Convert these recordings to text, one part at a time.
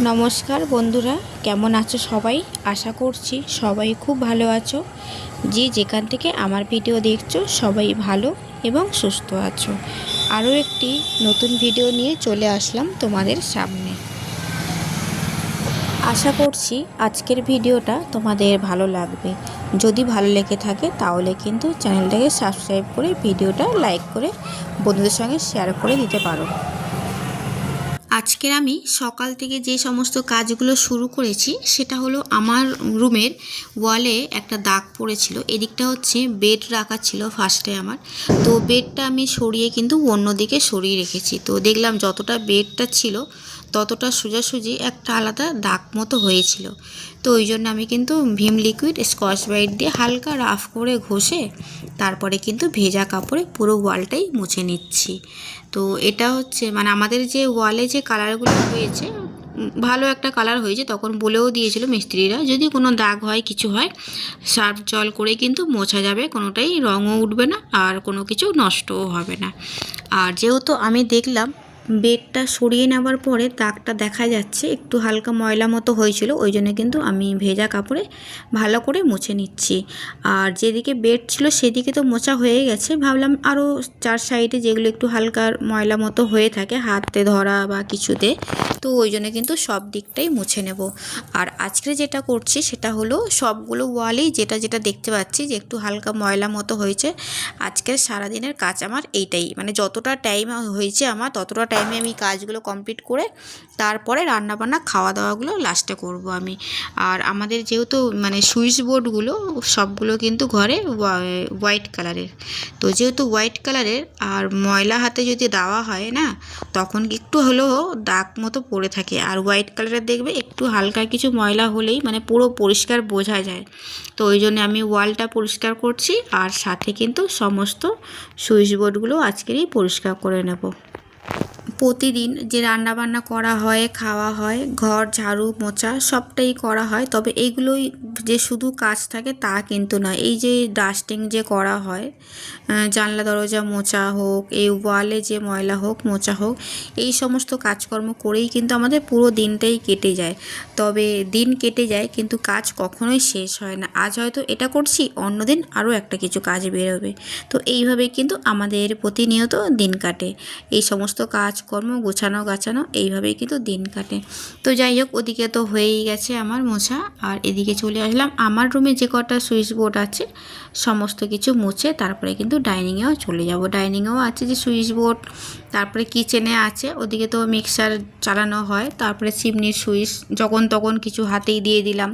নমস্কার বন্ধুরা, কেমন আছো সবাই? আশা করছি সবাই খুব ভালো আছো। যে যেখান থেকে আমার ভিডিও দেখছ, সবাই ভালো এবং সুস্থ আছো। আরও একটি নতুন ভিডিও নিয়ে চলে আসলাম তোমাদের সামনে। আশা করছি আজকের ভিডিওটা তোমাদের ভালো লাগবে। যদি ভালো লেগে থাকে, তাহলে কিন্তু চ্যানেলটাকে সাবস্ক্রাইব করে ভিডিওটা লাইক করে বন্ধুদের সঙ্গে শেয়ার করে দিতে পারো। আজকের আমি সকাল থেকে যে সমস্ত কাজগুলো শুরু করেছি, সেটা হলো আমার রুমের ওয়ালে একটা দাগ পড়েছিল। এদিকটা হচ্ছে বেড রাখা ছিল ফার্স্টে আমার। তো বেডটা আমি সরিয়ে কিন্তু অন্যদিকে সরিয়ে রেখেছি। তো দেখলাম যতটা বেডটা ছিল ততটা সোজাসুজি একটা আলাদা দাগ মতো হয়েছিল। তো ওই জন্য আমি কিন্তু ভীম লিকুইড স্কচ ব্রাইট দিয়ে হালকা রাফ করে ঘষে তারপরে কিন্তু ভেজা কাপড়ে পুরো ওয়ালটাই মুছে নিচ্ছি। তো এটা হচ্ছে মানে আমাদের যে ওয়ালে যে কালারগুলো হয়েছে, ভালো একটা কালার হয়েছে, তখন বলেও দিয়েছিল মিস্ত্রিরা, যদি কোনো দাগ হয়, কিছু হয়, সার্ফ জল করে কিন্তু মোছা যাবে, কোনোটাই রঙও উঠবে না, আর কোনো কিছু নষ্টও হবে না। আর যেহেতু আমি দেখলাম বেডটা সরিয়ে নেওয়ার পরে দাগটা দেখা যাচ্ছে, একটু হালকা ময়লা মতো হয়েছিল, ওই জন্য কিন্তু আমি ভেজা কাপড়ে ভালো করে মুছে নিচ্ছি। আর যেদিকে বেড ছিল সেদিকে তো মোছা হয়ে গেছে, ভাবলাম আরও চার সাইডে যেগুলো একটু হালকা ময়লা মতো হয়ে থাকে, হাতে ধরা বা কিছুতে, তো ওই জন্য কিন্তু সব দিকটাই মুছে নেব। আর আজকে যেটা করছি সেটা হলো সবগুলো ওয়ালেই যেটা যেটা দেখতে পাচ্ছি যে একটু হালকা ময়লা মতো হয়েছে, আজকের সারাদিনের কাজ আমার এইটাই মানে যতটা টাইম হয়েছে আমার ততটা টাইমে আমি কাজগুলো কমপ্লিট করে তারপরে রান্নাবান্না খাওয়া দাওয়াগুলো লাস্টে করব আমি। আর আমাদের যেহেতু মানে সুইচ বোর্ডগুলো, সবগুলো কিন্তু ঘরে হোয়াইট কালারের তো যেহেতু হোয়াইট কালারের আর ময়লা হাতে যদি দেওয়া হয় না, তখন একটু হলেও দাগ মতো পড়ে থাকে। আর হোয়াইট কালারের দেখবে, একটু হালকা কিছু ময়লা হলেই মানে পুরো পরিষ্কার বোঝা যায়। তো ওই জন্য আমি ওয়ালটা পরিষ্কার করছি, আর সাথে কিন্তু সমস্ত সুইচ বোর্ডগুলো আজকেরই পরিষ্কার করে নেব। প্রতিদিন যে রান্না বান্না করা হয়, খাওয়া হয়, ঘর, ঝাড়ু, মোছা সবটাই করা হয়। তবে এইগুলোই যে শুধু কাজ থাকে তা কিন্তু নয়। এই যে ডাস্টিং যে করা হয় জানলা, দরজা, মোছা হোক, এই ওয়ালে যে ময়লা হোক, মোছা হোক, এই সমস্ত কাজকর্ম করেই কিন্তু আমাদের পুরো দিনটাই কেটে যায়। তবে দিন কেটে যায় কিন্তু কাজ কখনোই শেষ হয় না। আজ হয়তো এটা করছি, অন্যদিন আরও একটা কিছু কাজ বেরোবে। তো এইভাবে কিন্তু আমাদের প্রতিনিয়ত দিন কাটে। এই সমস্ত কাজকর্ম গোছানো গাছানো এইভাবেই কিন্তু দিন কাটে। তো যাই হোক, ওদিকে তো হয়েই গেছে আমার মোছা। আর এদিকে চলে আসলাম। আমার রুমে যে কটা সুইচ বোর্ড আছে, সমস্ত কিছু মুছে তারপরে কিন্তু ডাইনিংয়েও চলে যাব। ডাইনিংয়েও আছে যে সুইচ বোর্ড, তারপরে কিচেনে আছে। ওদিকে তো মিক্সার চালানো হয়। তারপরে চিমনির সুইচ, যখন তখন কিছু হাতেই দিয়ে দিলাম।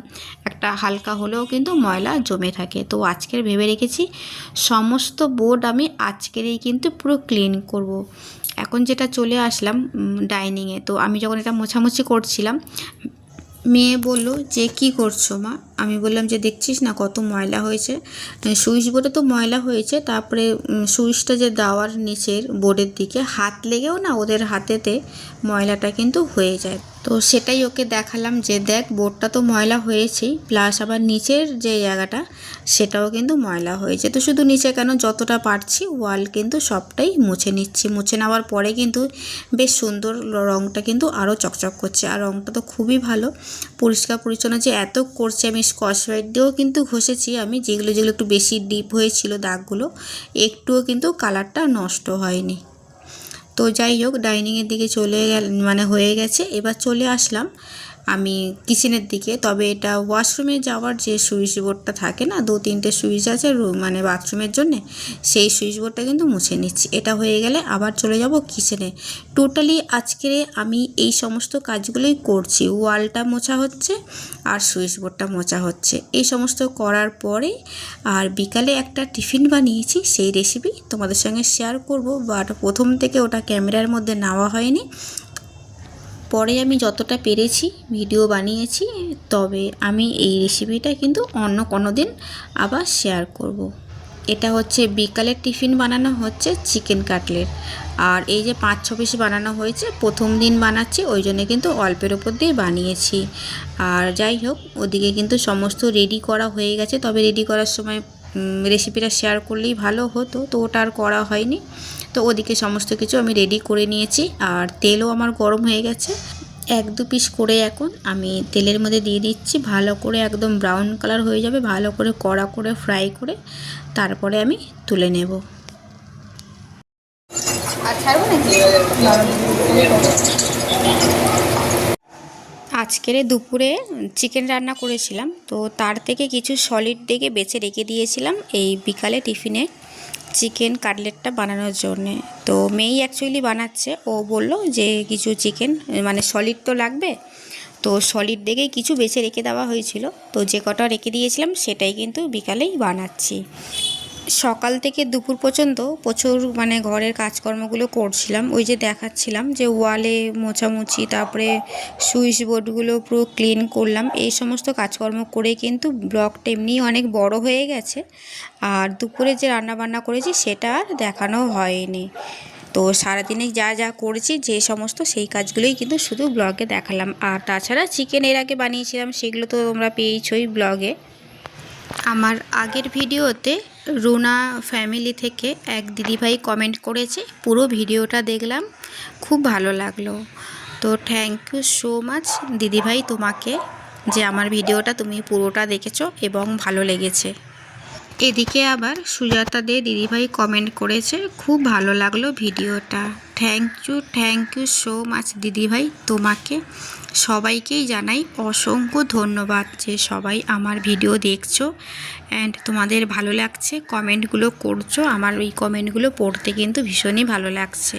একটা হালকা হলেও কিন্তু ময়লা জমে থাকে। তো আজকের ভেবে রেখেছি, সমস্ত বোর্ড আমি আজকেরই কিন্তু পুরো ক্লিন করব। এখন যেটা চলে আসলাম ডাইনিংয়ে তো আমি যখন এটা মোছামুছি করছিলাম, মেয়ে বলল যে, কি করছ মা? আমি বললাম যে, দেখছিস না কত ময়লা হয়েছে? সুইচ বোর্ডে তো ময়লা হয়েছে, তারপরে সুইচটা যে দেওয়ার নিচের বোর্ডের দিকে হাত লেগেও না, ওদের হাতেতে ময়লাটা কিন্তু হয়ে যায়। তো সেটাই ওকে দেখালাম যে দেখ বোর্ডটা তো ময়লা হয়েছেই প্লাস আবার নিচের যে জায়গাটা, সেটাও কিন্তু ময়লা হয়েছে। তো শুধু নিচে কেন যতটা পারছি ওয়াল কিন্তু সবটাই মুছে নিচ্ছি। মুছে নেওয়ার পরে কিন্তু বেশ সুন্দর রঙটা কিন্তু আরও চকচক করছে। আর রঙটা তো খুবই ভালো। পরিষ্কার পরিচ্ছন্ন যে এত করছে, আমি স্কচ ব্রাইট দিয়েও কিন্তু ঘষেছি। আমি যেগুলো যেগুলো একটু বেশি ডিপ হয়েছিল দাগগুলো, একটুও কিন্তু কালারটা নষ্ট হয়নি। তো যাই হোক ডাইনিংয়ের দিকে চলে গেল মানে হয়ে গেছে। এবার চলে আসলাম আমি কিচেনের দিকে, তবে এটা ওয়াশরুমে যাওয়ার যে সুইচ বোর্ডটা থাকে না, দু তিনটে সুইচ আছে মানে বাথরুমের জন্যে, সেই সুইচ বোর্ডটা কিন্তু মুছে নিচ্ছি। এটা হয়ে গেলে আবার চলে যাব কিচেনে টোটালি আজকে আমি এই সমস্ত কাজগুলোই করছি। ওয়ালটা মোছা হচ্ছে আর সুইচ বোর্ডটা মোছা হচ্ছে। এই সমস্ত করার পরে আর বিকালে একটা টিফিন বানিয়েছি, সেই রেসিপি তোমাদের সঙ্গে শেয়ার করব বাট প্রথম থেকে ওটা ক্যামেরার মধ্যে নেওয়া হয়নি। পরে আমি যতটা পেরেছি ভিডিও বানিয়েছি, তবে আমি এই রেসিপিটা কিন্তু অন্য কোনো দিন আবার শেয়ার করব। এটা হচ্ছে বিকালের টিফিন বানানো হচ্ছে চিকেন কাটলেট আর এই যে পাঁচ ছ পিস বানানো হয়েছে, প্রথম দিন বানাচ্ছি, ওই জন্য কিন্তু অল্পের ওপর দিয়ে বানিয়েছি আর যাই হোক, ওদিকে কিন্তু সমস্ত রেডি করা হয়ে গেছে, তবে রেডি করার সময় রেসিপিটা শেয়ার করলেই ভালো হতো, তো ওটা আর করা হয়নি। তো ওদিকে সমস্ত কিছু আমি রেডি করে নিয়েছি, আর তেলও আমার গরম হয়ে গেছে। এক দু পিস করে এখন আমি তেলের মধ্যে দিয়ে দিচ্ছি, ভালো করে একদম ব্রাউন কালার হয়ে যাবে, ভালো করে কড়া করে ফ্রাই করে, তারপরে আমি তুলে নেব। আর আজকের দুপুরে চিকেন রান্না করেছিলাম। তো তার থেকে কিছু সলিড দেখে বেছে রেখে দিয়েছিলাম এই বিকালে টিফিনে চিকেন কাটলেটটা বানানোর জন্যে। তো মেয়েই অ্যাকচুয়ালি বানাচ্ছে। ও বলল যে কিছু চিকেন মানে সলিড তো লাগবে। তো সলিড দেখেই কিছু বেছে রেখে দেওয়া হয়েছিল। তো যে কটা রেখে দিয়েছিলাম সেটাই কিন্তু বিকালেই বানাচ্ছি। সকাল থেকে দুপুর পর্যন্ত প্রচুর মানে ঘরের কাজকর্মগুলো করছিলাম। ওই যে দেখাচ্ছিলাম যে ওয়ালে মোছামুছি, তারপরে সুইচ বোর্ডগুলো পুরো ক্লিন করলাম। এই সমস্ত কাজকর্ম করে কিন্তু ব্লগটা এমনি অনেক বড় হয়ে গেছে। আর দুপুরে যে রান্নাবান্না করেছি সেটা আর দেখানো হয়নি। তো সারাদিনে যা যা করেছি, যে সমস্ত সেই কাজগুলোই কিন্তু শুধু ব্লগে দেখালাম। আর তাছাড়া চিকেন এর আগে বানিয়েছিলাম, সেগুলো তো তোমরা পেয়েছই ব্লগে। আমার আগের ভিডিওতে রুনা ফ্যামিলি থেকে এক দিদিভাই কমেন্ট করেছে, পুরো ভিডিওটা দেখলাম, খুব ভালো লাগল। তো থ্যাংক ইউ সো মাচ দিদিভাই তোমাকে যে আমার ভিডিওটা তুমি পুরোটা দেখেছ এবং ভালো লেগেছে। এদিকে আবার সুজাতা দে দিদিভাই কমেন্ট করেছে, খুব ভালো লাগল ভিডিওটা। Thank you thank you so much দিদিভাই তোমাকে। সবাইকেই জানাই অসংখ্য ধন্যবাদ যে সবাই আমার ভিডিও দেখছ অ্যান্ড তোমাদের ভালো লাগছে কমেন্টগুলো করছ, আমার ওই কমেন্টগুলো পড়তে কিন্তু ভীষণই ভালো লাগছে।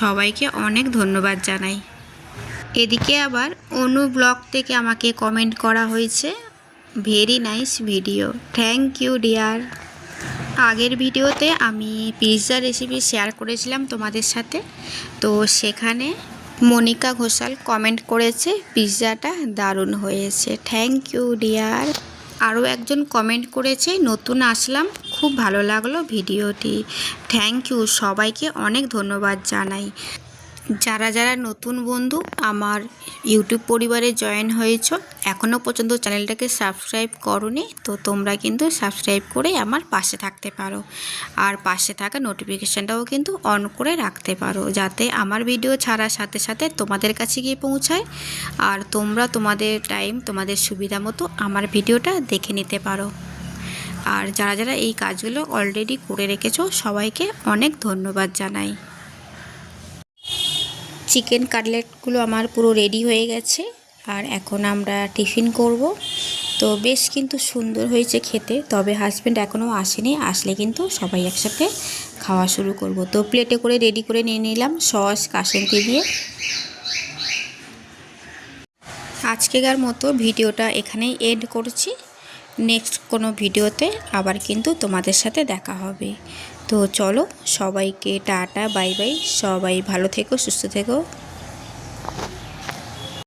সবাইকে অনেক ধন্যবাদ জানাই। এদিকে আবার অনু ব্লগ থেকে আমাকে কমেন্ট করা হয়েছে very nice video thank you dear আগের ভিডিওতে আমি পিৎজা রেসিপি শেয়ার করেছিলাম তোমাদের সাথে। তো সেখানে মনিকা ঘোষাল কমেন্ট করেছে পিৎজাটা দারুণ হয়েছে। থ্যাংক ইউ ডিয়ার আরও একজন কমেন্ট করেছে, নতুন আসলাম, খুব ভালো লাগল ভিডিওটি। থ্যাংক ইউ সবাইকে অনেক ধন্যবাদ জানাই। যারা যারা নতুন বন্ধু, আমার ইউটিউব পরিবারে জয়েন হয়েছ এখনও পর্যন্ত চ্যানেলটাকে সাবস্ক্রাইব করনি, তো তোমরা কিন্তু সাবস্ক্রাইব করে আমার পাশে থাকতে পারো। আর পাশে থাকা নোটিফিকেশানটাও কিন্তু অন করে রাখতে পারো, যাতে আমার ভিডিও ছাড়ার সাথে সাথে তোমাদের কাছে গিয়ে পৌঁছায়, আর তোমরা তোমাদের টাইম তোমাদের সুবিধা মতো আমার ভিডিওটা দেখে নিতে পারো। আর যারা যারা এই কাজগুলো অলরেডি করে রেখেছো, সবাইকে অনেক ধন্যবাদ জানাই। চিকেন কাটলেটগুলো আমার পুরো রেডি হয়ে গেছে আর এখন আমরা টিফিন করব। তো বেশ কিন্তু সুন্দর হয়েছে খেতে, তবে হাজব্যান্ড এখনও আসেনি, আসলে কিন্তু সবাই একসাথে খাওয়া শুরু করব। তো প্লেটে করে রেডি করে নিয়ে নিলাম সস, কাসন্তি দিয়ে। আজকেকার মতো ভিডিওটা এখানেই এড করছি। নেক্সট কোনো ভিডিওতে আবার কিন্তু তোমাদের সাথে দেখা হবে। তো চলো সবাইকে টাটা বাই বাই। সবাই ভালো থেকো সুস্থ থেকো।